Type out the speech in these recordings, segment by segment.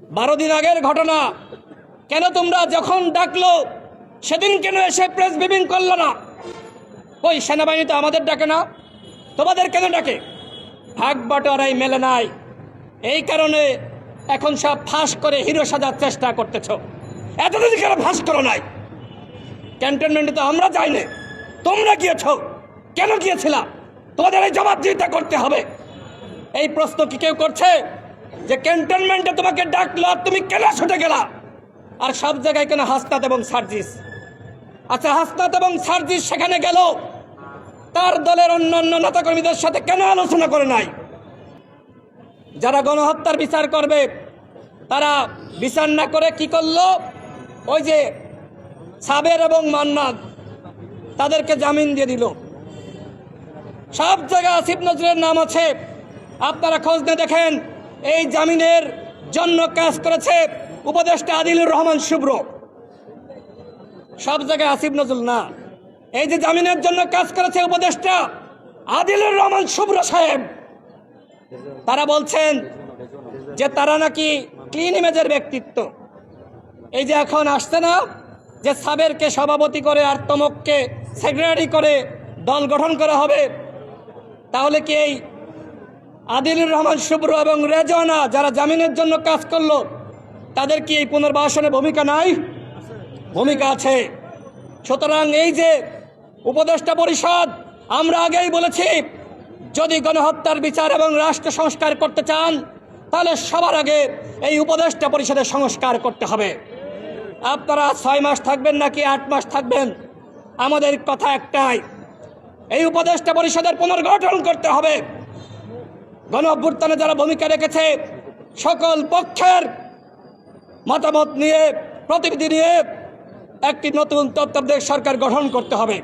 বারো দিন আগের ঘটনা। কেন তোমরা যখন ডাকলো, সেদিন কেন এসে প্রেস ব্রিফিং করল না? ওই সেনাবাহিনী তো আমাদের ডাকে না, তোমাদের কেন ডাকে? ভাগ বাটোয়ারাই মেলে নাই। এই কারণে এখন সব ফাঁস করে হিরো সাজার চেষ্টা করতেছ। এতদিন কেন ফাঁস করো নাই? ক্যান্টনমেন্টে তো আমরা যাইনি তোমরা গিয়েছ। কেন গিয়েছিলা? তোমাদের এই জবাবদিহিতা করতে হবে। এই প্রশ্ন কি কেউ করছে? যে ক্যান্টনমেন্টে তোমাকে ডাকলো, আর তুমি কেন ছুটে গেলা? আর সব জায়গায় কেন হাসনাত এবং সার্জিস? আচ্ছা হাসনাত এবং সার্জিস সেখানে গেল। তার দলের অন্য অন্য নেতাকর্মীদের সাথে কেন আলোচনা করে নাই? যারা গণহত্যার বিচার করবে, তারা বিচার না করে কি করল? ওই যে সাবের এবং মান্নাত তাদেরকে জামিন দিয়ে দিল। সব জায়গায় আসিফ নজরের নাম আছে। আপনারা খোঁজ দেখেন। এই জামিনের জন্য কাজ করেছে উপদেষ্টা আদিলুর রহমান শুভ্র। সব জায়গায় আসিফ নজরুল না। এই যে জামিনের জন্য কাজ করেছে উপদেষ্টা আদিলুর রহমান শুভ্র সাহেব। তারা বলছেন যে তারা নাকি ক্লিন ইমেজের ব্যক্তিত্ব। এই যে এখন আসছে না যে সাবেরকে সভাপতি করে আর তমককে সেক্রেটারি করে দল গঠন করা হবে, তাহলে কি এই আদিলুর রহমান শুভ্র এবং রেজওয়ানা যারা জামিনের জন্য কাজ করল, তাদের কি এই পুনর্বাসনে ভূমিকা নাই? ভূমিকা আছে। সুতরাং এই যে উপদেষ্টা পরিষদ, আমরা আগেই বলেছি, যদি গণহত্যার বিচার এবং রাষ্ট্র সংস্কার করতে চান, তাহলে সবার আগে এই উপদেষ্টা পরিষদের সংস্কার করতে হবে। আপনারা ছয় মাস থাকবেন নাকি আট মাস থাকবেন? আমাদের কথা একটাই, এই উপদেষ্টা পরিষদের পুনর্গঠন করতে হবে। গণ অভ্যুত্থানে যারা ভূমিকা রেখেছে, সকল পক্ষের মতামত নিয়ে, প্রতিনিধি নিয়ে একটি নতুন তত্ত্বাবধায়ক সরকার গঠন করতে হবে।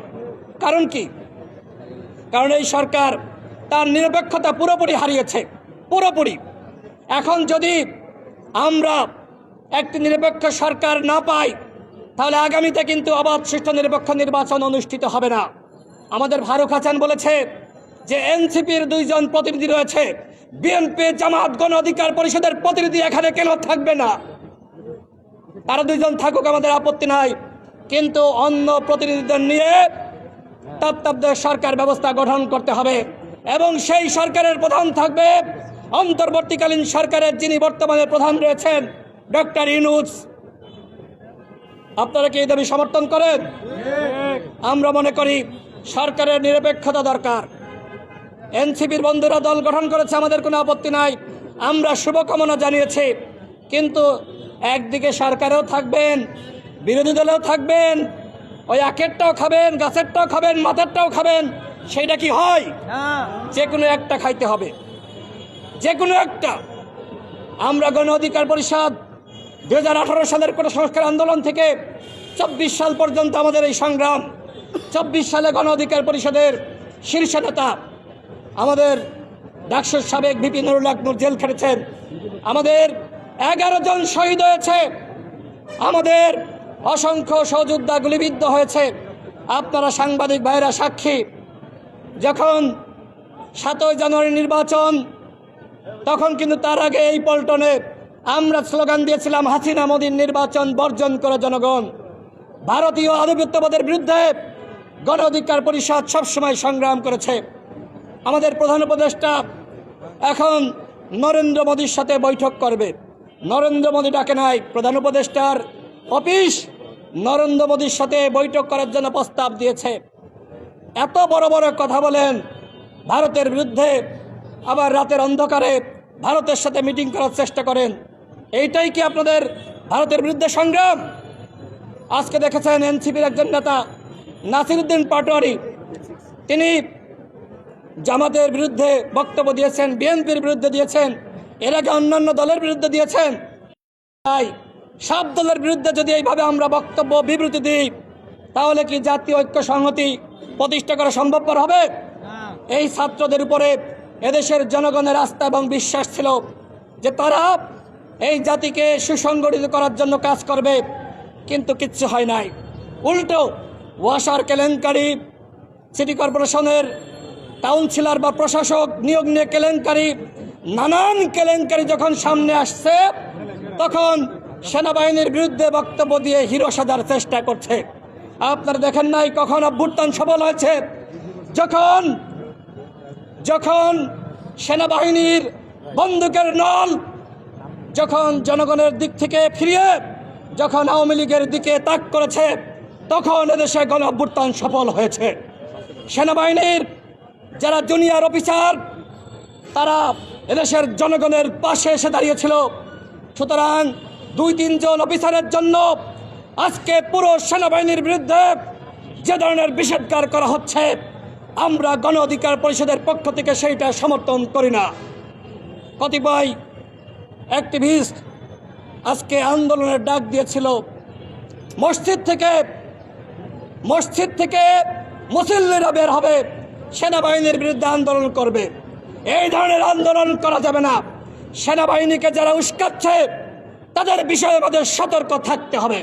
কারণ কি? কারণ এই সরকার তার নিরপেক্ষতা পুরোপুরি হারিয়েছে, পুরোপুরি। এখন যদি আমরা একটি নিরপেক্ষ সরকার না পাই, তাহলে আগামীতে কিন্তু অবাধ, সুষ্ঠু, নিরপেক্ষ নির্বাচন অনুষ্ঠিত হবে না। আমাদের ফারুক হাসান বলেছে যে এনসিপির দুইজন প্রতিনিধি রয়েছে, বিএনপি জামাত গণ অধিকার পরিষদের প্রতিনিধি এখানে কেন থাকবে না? তারা দুইজন থাকুক, আমাদের আপত্তি নাই। কিন্তু অন্য প্রতিনিধিদের নিয়ে তত্ত্বাবধায়ক সরকার ব্যবস্থা গঠন করতে হবে। এবং সেই সরকারের প্রধান থাকবে অন্তর্বর্তীকালীন সরকারের যিনি বর্তমানে প্রধান রয়েছেন, ডক্টর ইনুস আপনারা কি এই দাবি সমর্থন করেন? আমরা মনে করি সরকারের নিরপেক্ষতা দরকার। এনসিপির বন্ধুরা দল গঠন করেছে আমাদের কোনো আপত্তি নাই। আমরা শুভকামনা জানিয়েছি কিন্তু একদিকে সরকারেও থাকবেন বিরোধী দলেও থাকবেন ওই আখেরটাও খাবেন গাছেরটাও খাবেন মাথারটাও খাবেন সেইটা কি হয়? যে কোনো একটা খাইতে হবে। যে কোনো একটা। আমরা গণ অধিকার পরিষদ দু হাজার আঠারো সালের কোটা সংস্কার আন্দোলন থেকে চব্বিশ সাল পর্যন্ত আমাদের এই সংগ্রাম চব্বিশ সালে গণ অধিকার পরিষদের শীর্ষ নেতা আমাদের ডাকসুর সাবেক বিপি নুরুল আকনুর জেল খেটেছেন। আমাদের এগারো জন শহীদ হয়েছে। আমাদের অসংখ্য সহযোদ্ধা গুলিবিদ্ধ হয়েছে। আপনারা সাংবাদিক ভাইরা সাক্ষী। যখন সাতই জানুয়ারি নির্বাচন, তখন কিন্তু তার আগে এই পল্টনে আমরা স্লোগান দিয়েছিলাম, হাসিনা মোদীর নির্বাচন বর্জন করে জনগণ। ভারতীয় আধিপত্যবাদের বিরুদ্ধে গণ অধিকার পরিষদ সবসময় সংগ্রাম করেছে। আমাদের প্রধান উপদেষ্টা এখন নরেন্দ্র মোদীর সাথে বৈঠক করবে। নরেন্দ্র মোদী ডাকে নাই, প্রধান উপদেষ্টার অফিস নরেন্দ্র মোদীর সাথে বৈঠক করার জন্য প্রস্তাব দিয়েছে। এত বড় বড় কথা বলেন, ভারতের বিরুদ্ধে আবার রাতের অন্ধকারে ভারতের সাথে মিটিং করার চেষ্টা করেন। এইটাই কি আপনাদের ভারতের বিরুদ্ধে সংগ্রাম? আজকে দেখেছেন এনসিপির একজন নেতা, নাসিরুদ্দিন পাটোয়ারি। তিনি জামাতের বিরুদ্ধে বক্তব্য দিয়েছেন, বিএনপির বিরুদ্ধে দিয়েছেন এর আগে অন্যান্য দলের বিরুদ্ধে দিয়েছেন। তাই সব দলের বিরুদ্ধে যদি এইভাবে আমরা বক্তব্য, বিবৃতি দিই, তাহলে কি জাতীয় ঐক্য সংহতি প্রতিষ্ঠা করা সম্ভবপর হবে? এই ছাত্রদের উপরে এদেশের জনগণের আস্থা এবং বিশ্বাস ছিল যে তারা এই জাতিকে সুসংগঠিত করার জন্য কাজ করবে, কিন্তু কিচ্ছু হয় নাই। উল্টো, ওয়াসার কেলেঙ্কারি সিটি কর্পোরেশনের কাউন্সিলর বা প্রশাসক নিয়োগ নিয়ে কেলেঙ্কারি, নানান কেলেঙ্কারি যখন সামনে আসছে, তখন সেনাবাহিনীর বিরুদ্ধে বক্তব্য দিয়ে হিরো সাজার চেষ্টা করছে। আপনারা দেখেন নাই কখন অভ্যুত্থান সফল হয়েছে? যখন যখন সেনাবাহিনীর বন্দুকের নল যখন জনগণের দিক থেকে ফিরিয়ে, যখন আওয়ামী লীগের দিকে তাক করেছে, তখন এদেশে গণ অভ্যুত্থান সফল হয়েছে। সেনাবাহিনীর যারা জুনিয়র অফিসার, তারা এদেশের জনগণের পাশে এসে দাঁড়িয়েছিল। সুতরাং দুই তিনজন অফিসারের জন্য আজকে পুরো সেনাবাহিনীর বিরুদ্ধে যে ধরনের বিষেধকার করা হচ্ছে, আমরা গণ অধিকার পরিষদের পক্ষ থেকে সেইটা সমর্থন করি না। কতিপয় অ্যাক্টিভিস্ট আজকে আন্দোলনের ডাক দিয়েছিল, মসজিদ থেকে মসজিদ থেকে মুসল্লিরা বের হবে। সেনাবাহিনীর বিরুদ্ধে আন্দোলন করবে। এই ধরনের আন্দোলন করা যাবে না। সেনাবাহিনীকে যারা উস্কাচ্ছে, তাদের বিষয়ে আমাদের সতর্ক থাকতে হবে।